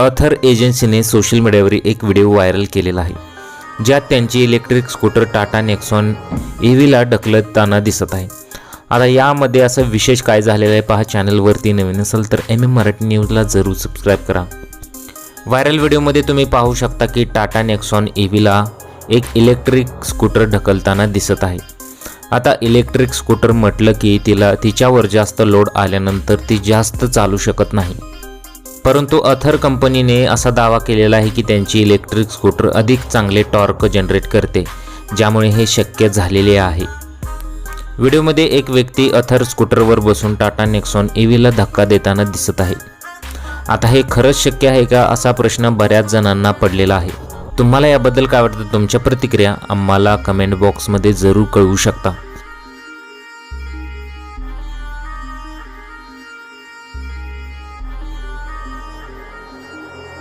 Ather एजन्सीने social मीडियावर एक video viral केलेला आहे ज्यात त्यांची इलेक्ट्रिक स्कूटर टाटा नेक्सॉन व्हीला ढकलताना दिसत आहे. आता यामध्ये असं विशेष काय झालेलं आहे पहा चॅनलवरती नवीन असेल तर एम एम मराठी न्यूजला जरूर सबस्क्राईब करा. व्हायरल व्हिडिओमध्ये तुम्ही पाहू शकता की टाटा नेक्सॉन व्हीला एक इलेक्ट्रिक स्कूटर ढकलताना दिसत आहे. आता इलेक्ट्रिक स्कूटर म्हटलं की तिला तिच्यावर जास्त लोड आल्यानंतर ती जास्त चालू शकत नाही. परंतु अथर कंपनीने असा दावा केलेला आहे की त्यांची इलेक्ट्रिक स्कूटर अधिक चांगले टॉर्क जनरेट करते ज्यामुळे हे शक्य झालेले आहे. व्हिडिओमध्ये एक व्यक्ती अथर स्कूटरवर बसून टाटा नेक्सॉन ईव्हीला धक्का देताना दिसत आहे. आता हे खरंच शक्य आहे का असा प्रश्न बऱ्याच जणांना पडलेला आहे. तुम्हाला याबद्दल काय वाटतं? तुमच्या प्रतिक्रिया आम्हाला कमेंट बॉक्समध्ये जरूर कळवू शकता.